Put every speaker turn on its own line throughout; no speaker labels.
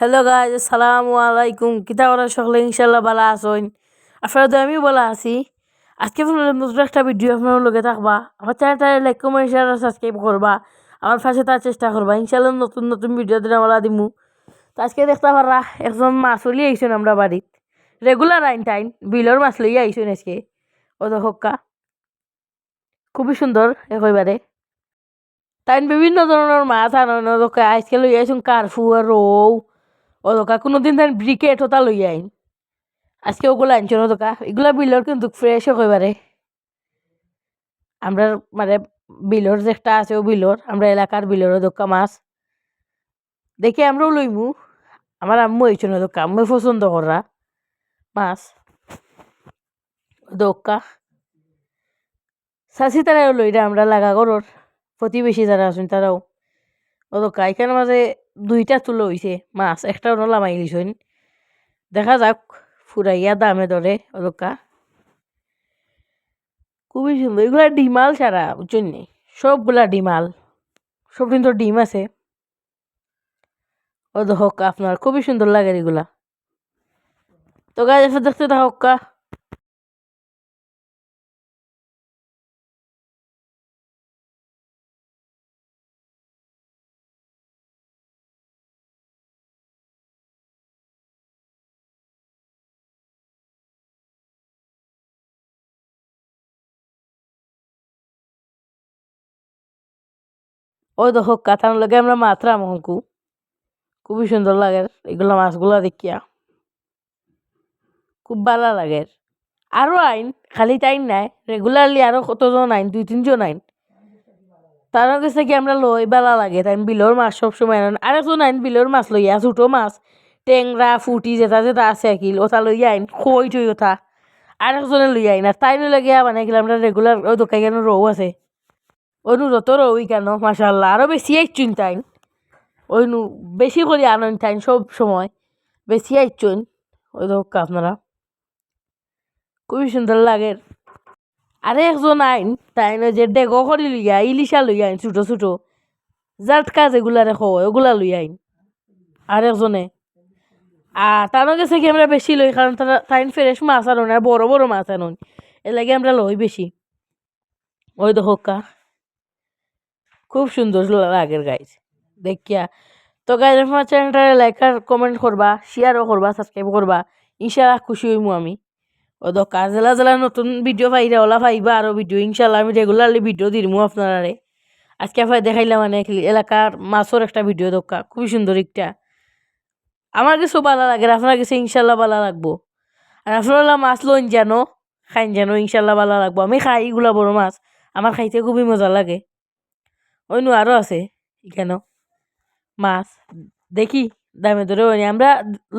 Hello guys আসসালামু আলাইকুম কিতা করা সকলে ইনশাল্লাহ ভালো আছেন আপনারা তো আমি বলা আছি আজকে নতুন একটা ভিডিও আপনার লগে থাকবা আমার চ্যানেলটা লাইক কমেন্ট শেয়ার সাবস্ক্রাইব করবা আমার পাশে তার চেষ্টা করবা ইনশাল্লাহ নতুন নতুন ভিডিও দিন আমরা দিমু তো আজকে দেখতে পারা একজন মাছ লই আইসুন আমরা বাড়িত রেগুলার আইন টাইন বিলর মাছ লই আইসুন আজকে ও তো হক্কা খুবই সুন্দর একেবারে তাইন বিভিন্ন ধরনের মাছ দোকা আজকে লই আইসুন কারফু রৌ ও দোকা কোনোদিন তাই ব্রিকেট ওটা লই আইন। আজকে ওগুলো আনছো না দোকা এগুলা বিলর কিন্তু ফ্রেশ একেবারে আমরা মানে বিলর যে একটা আছে ও বিলর আমরা এলাকার বিলর দোকা মাছ। দেখি আমরাও লইমু। আমার আম্মু হয়েছে না দোকা আম্মু পছন্দ করা মাছ। দোকা চাষি তারাও লইরা আমরা লাগা করর প্রতিবেশী যারা আছেন তারাও। ও দোকা এখানে মাঝে দুইটা তুলো হইছে, মাছ একটা নলা মাইলিছইন দেখা যাক, ফুরাইয়া দামে ধরে ওদকা খুবই সুন্দর, এগুলা ডিমাল ছাড়া, বুঝছেন নি? সবগুলা ডিমাল, সব কিন্তু ডিম আছে। ও হোক আপনার খুবই সুন্দর লাগে এগুলা। তো গাছ দেখতে থাকা ওই দেখো কাতার লগে আমরা মাত্রা মহকু খুবই সুন্দর লাগে এগুলো মাছগুলো দেখিয়া। খুব ভালো লাগে। আরও আইন, খালি টাইম নাই। রেগুলারলি আরও কতজন আইন? দুই, তিনজন আইন। তার কাছে কি আমরা লই বেলা লাগে তাই বিলর মাছ সবসময় আনেন আরেকজন আইন বিলর মাছ লইয়া ছোটো মাছ। টেংরা, ফুটি, যেটা যেটা আছে কিল ওটা লইয়া আইন খই টই ওটা আরেকজনে লইয়া আইন আর তাই লইয়া গেলে আমরা রেগুলার ওই দোকান কেন রৌ আছে। অনুরত রই কেন মাসাল্লাহ আরও বেশি আইচুন তাইন। ওই নু বেশি করে আনন্দ তাইন সব সময়। বেশি আইচুন ওই দোক আপনারা। খুবই সুন্দর লাগে। আরে একজন আইন তাই যে ডেগো করি লইয়া, ইলিশা লইয়া আইন ছোটো ছোটো। জাটকা যেগুলা রেখো ওগুলা লই আইন। আর একজনে। আর তারও গেছে কি আমরা বেশি লই, কারণ তারা তাইন ফ্রেশ মাছ আনো না, বড় বড় মাছ আনুন এর লাগে আমরা লই বেশি। ওই তো হোকা খুব সুন্দর লাগের গাইজ দেখিয়া। তো গাইজ আমার চ্যানেলটা লাইক আর কমেন্ট করবা শেয়ারও করবা সাবস্ক্রাইব করবা ইনশাল্লাহ খুশি হইমু আমি। ও দোকা জেলা জেলা নতুন ভিডিও পাইরা ওলা পাইবা আরও ভিডিও ইনশাল্লাহ আমি রেগুলারলি ভিডিও দিমু আপনারারে। আজকে আপনার দেখাইলাম মানে এলাকার মাছের একটা ভিডিও দোকা, খুবই সুন্দর একটা। আমার কিছু ভালো লাগে আপনার কাছে ইনশাল্লাহ ভালো লাগবো। আর আপনারা মাছ লইন জানো, খাইন জানো ইনশাল্লাহ ভালো লাগবো। আমি খাই এগুলা বড় মাছ, আমার খাইতে খুবই মজা লাগে। অন্য আরও আছে কেন মাছ। দেখি, দামে ধরে ওই আমরা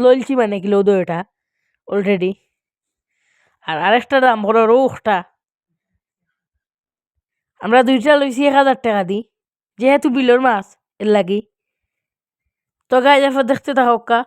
লইছি মানে কিলো দইটা অলরেডি আর আরেকটা দাম, বড় রোখটা আমরা দুইটা লইছি এক হাজার টাকা দি। যেহেতু বিলর মাছ, এর লাগি। তো গায়ে দেখতে থাকা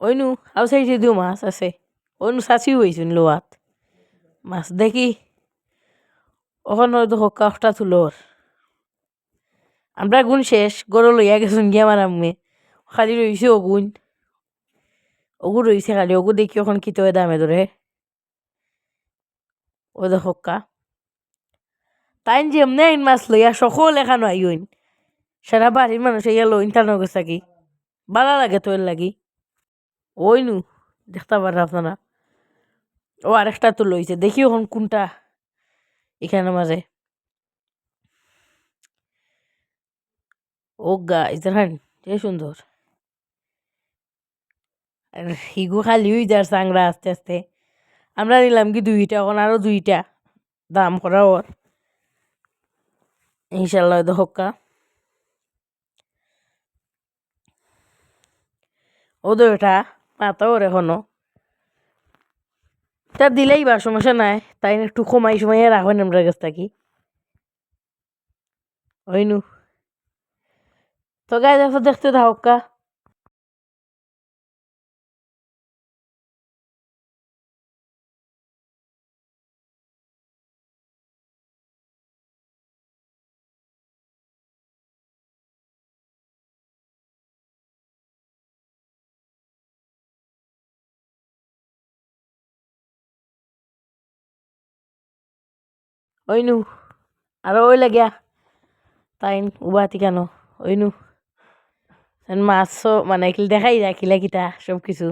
ওইনু আও সাইডে দিও মাছ আছে ওইনু চাচি হয়েছুন লোয়াত মাছ দেখি ওখানে হয়তো কাঠটা তুলোর আমরা গুণ শেষ গরু লইয়া গেছুন গিয়ে আমার আম্মে খালি রইছে অগুন ওগু রইছে খালি ওগু দেখি ওখান কি তো দামে ধরে ও দেখো কা তাই যে এমনি আইন মাছ লইয়া সকল এখানো আইন সারা বাড়ির মানুষ ইয়া লইন টানোর গেছে কি ভালো লাগে তোর লাগি। ওই নু দেখতে পারেন আপনারা। ও আরেকটা তো লইছে, দেখি এখন কোনটা এখানে মাঝে। ও গাইজ দেখেন যে সুন্দর। আর হিগু খালি হয়ে যার চাংরা আস্তে আস্তে। আমরা নিলাম কি দুইটা, এখন আরও দুইটা দাম করা ওর। ইনশাল্লাহ দহকা ও দুইটা। মাতা ওর হনো। তা দিলেই বা সমস্যা নাই, তাই একটু কমাই সময় রাখবেন আমরা কাছ থাকি নু তো গায়ে দেখো দেখতে থাকা ওইনু আরও ওই লাগিয়া তাই উবাতি কেন ওইনু মাছও মানে দেখাই যায় কিলা কিটা সব কিছু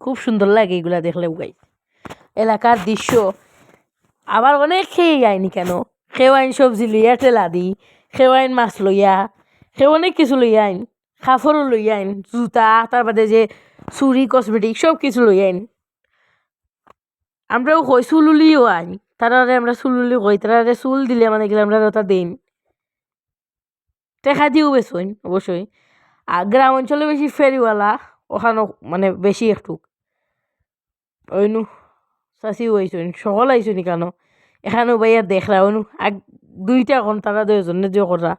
খুব সুন্দর লাগে এগুলা দেখলে উগাই এলাকার দৃশ্য আবার অনেক খেয়ে যায়নি কেন কেউ আইন সবজি লইয়া টেলা দি আইন মাছ লইয়া কেউ অনেক কিছু লইয়া আইন কাপড়ও লইয়া আইন জুতা তার বাদে যে চুরি কসমেটিক সব কিছু লইয়া আইন আমরাও কই চুলুলিও আইন তারারে আমরা চুলুলি কই, তারারে চুল দিলে মানে গেলে আমরা ওটা দিন টেকা দিও বেশন অবশ্যই। আর গ্রাম অঞ্চলে বেশি ফেরিওয়ালা, ওখানো মানে বেশি একটু ওইনু চাষি হয়েছেন সকল আইসনি কেন? এখানেও ভাইয়া দেখরা ওনু এক দুইটা এখন তারা দুজনে যে করা।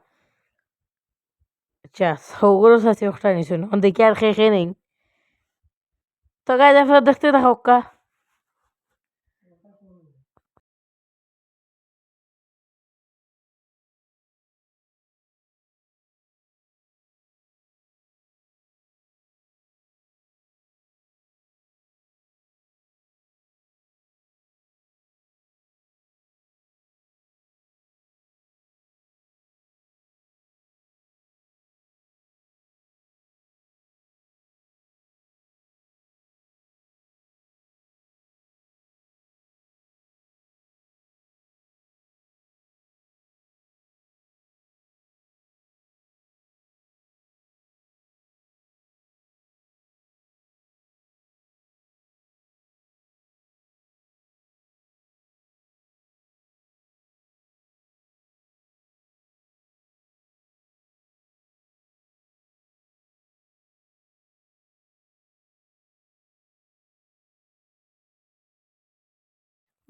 আচ্ছা সৌগরও চাষি একটা নিছেন দেখি আর খেয়ে খেয়ে নেই। তো গায়ে দেখা দেখতে থাকক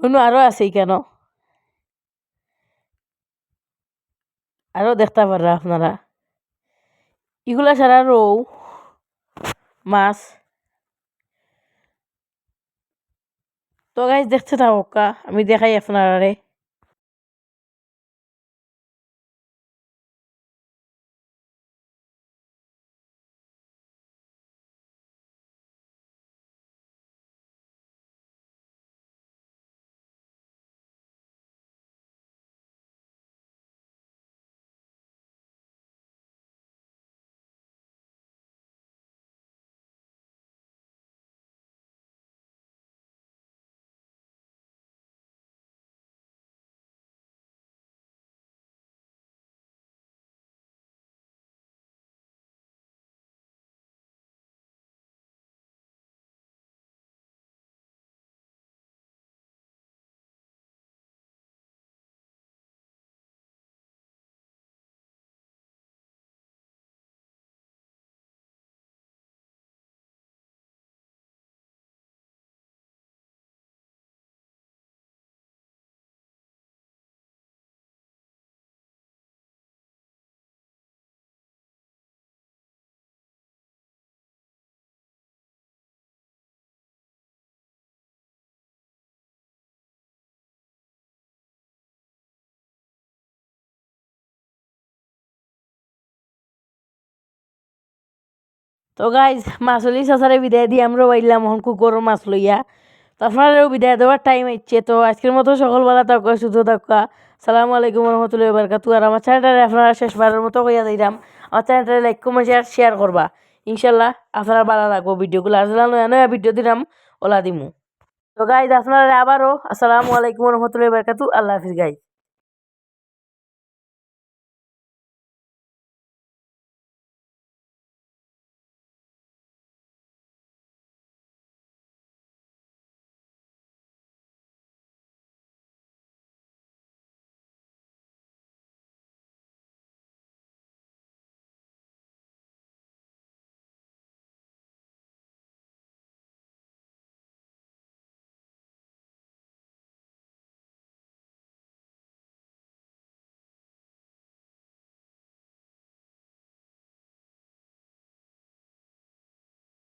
কা অন্য আরও আছে কেন? আরও দেখতে পারা আপনারা। এগুলা ছাড়া রৌ, মাছ। তো গাছ দেখতে থাকুক আমি দেখাই আপনারারে। তো গাইজ মাছলি চাচারে বিদায় দিয়ে আমরা বাইলাম এখন কুকুরের মাছ লইয়া। তো আপনারাও বিদায় দেওয়ার টাইম হচ্ছে তো আজকের মতো সকালবেলা থাকা শুধু থাকা। সালামু আলাইকুম রহমতুল্লাহ বারকাতু আর আমার চ্যানেলটারে আপনারা শেষবারের মতো কইয়া দিলাম, আমার চ্যানেলটারে লাইক কমেন্ট শেয়ার শেয়ার করবা। ইনশাল্লাহ আপনারা ভালো লাগবো, ভিডিওগুলো আসলে নয়া নয়া ভিডিও দিলাম, ওলা দিমু। তো গাইজ আপনারা আবারও আসসালামু আলাইকুম রহমতুল্লাহ বারকাতু আল্লাহ হাফিজ গাইজ